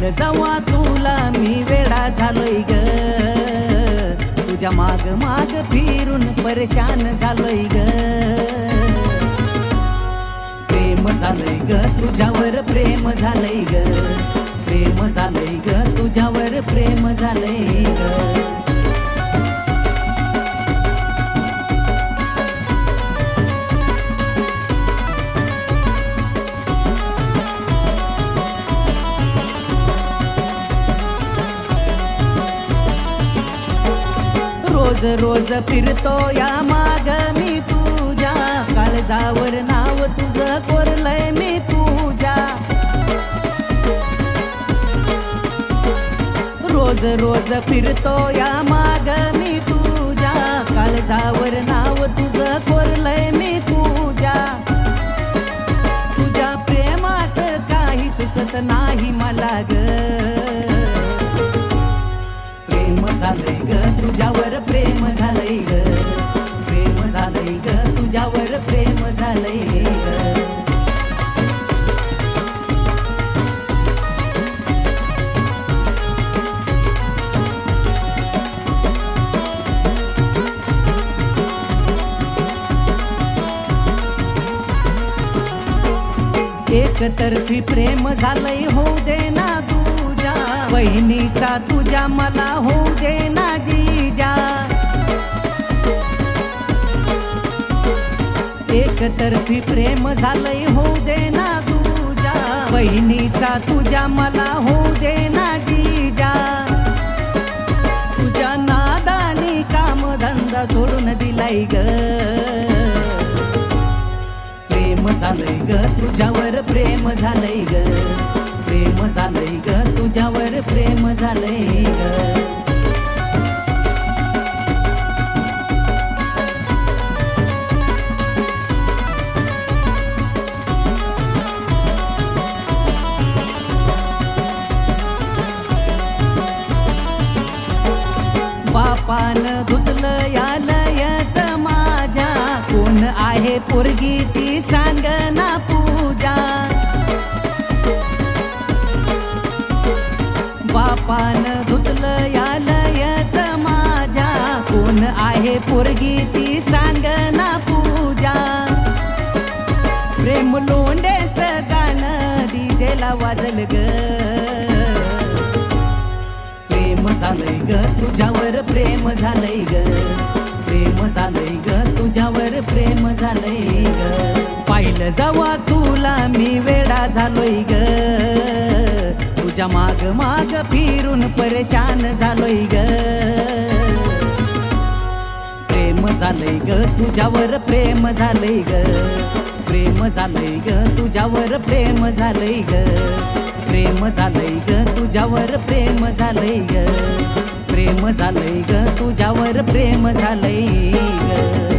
पाहिलं जेव्हा तुला मी वेळा झालोय ग. तुझ्या माग माग फिरून परेशान झालोय ग. प्रेम झालंय ग तुझ्यावर प्रेम झालंय ग. प्रेम झालंय ग तुझ्यावर प्रेम झालंय ग. रोज रोज फिरतो या माग मी तुझ्या. काळजावर नाव तुझं कोरलंय मी पूजा. रोज रोज फिरतो या माग मी तुझ्या. काळजावर नाव तुझं कोरलंय मी पूजा. तुझ्या प्रेमात काही सुचत नाही मला ग. झालंय ग तुझ्यावर प्रेम झालंय ग. प्रेम झालंय ग तुझ्यावर प्रेम झालंय ग. एकतर्फी प्रेम झालंय होऊ दे ना तुझ्या. बहिणीचा तुझ्या मला होऊ एकतर्फी प्रेम झालंय होऊ दे ना तुझ्या. बहिणीचा तुझ्या मला होऊ दे ना जीजा. तुझ्या नादानी काम धंदा सोडून दिलाय ग. प्रेम झालंय ग तुझ्यावर प्रेम झालंय ग. प्रेम झालंय ग तुझ्यावर प्रेम झालंय ग. आहे पोरगी ती सांग ना पूजा. बापान धुतल या लयच माझ्या. कोण आहे पोरगी ती सांग ना पूजा. प्रेम लोंडेच गाणं डीजेला वाजल ग. प्रेम झालंय ग तुझ्यावर प्रेम झालंय ग. पाहिलं जावा तुला मी वेडा झालोय ग. तुझ्या माग माग फिरून परेशान झालोय ग. प्रेम झालंय ग तुझ्यावर प्रेम झालंय ग. प्रेम झालंय ग तुझ्यावर प्रेम झालंय ग. प्रेम झालंय ग तुझ्यावर प्रेम झालंय ग. प्रेम झालंय ग तुझ्यावर प्रेम झालंय ग.